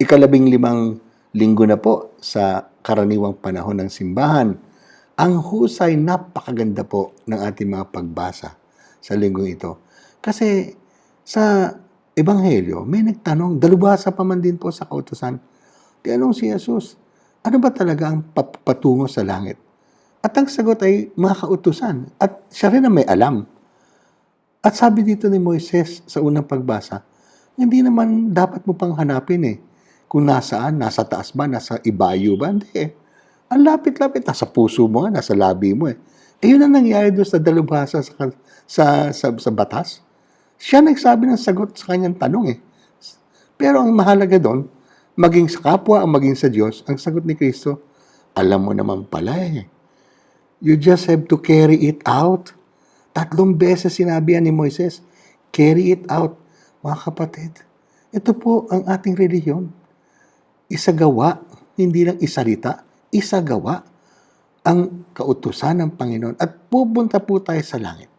ikalabing limang linggo na po sa karaniwang panahon ng simbahan. Ang husay, napakaganda po ng ating mga pagbasa sa linggong ito. Kasi sa Ebanghelyo, may nagtanong, dalubhasa pa man din po sa kautosan. Tinanong si Jesus, ano ba talaga ang patungo sa langit? At ang sagot ay mga kautusan. At siya rin ang may alam. At sabi dito ni Moises sa unang pagbasa, hindi naman dapat mo pang hanapin eh. Kung nasaan, nasa taas ba, nasa ibayo ba? Hindi eh. Ang lapit-lapit, nasa puso mo nasa labi mo eh. Eh yun ang nangyari doon sa dalubhasa sa, sa, sa, sa batas. Siya nagsabi ng sagot sa kanyang tanong eh. Pero ang mahalaga doon, maging sa kapwa, ang maging sa Diyos, ang sagot ni Kristo, alam mo naman pala eh. You just have to carry it out. Tatlong beses sinabi yan ni Moises, carry it out. Mga kapatid, ito po ang ating reliyon. Isagawa, hindi lang isarita, isagawa ang kautusan ng Panginoon at pupunta po tayo sa langit.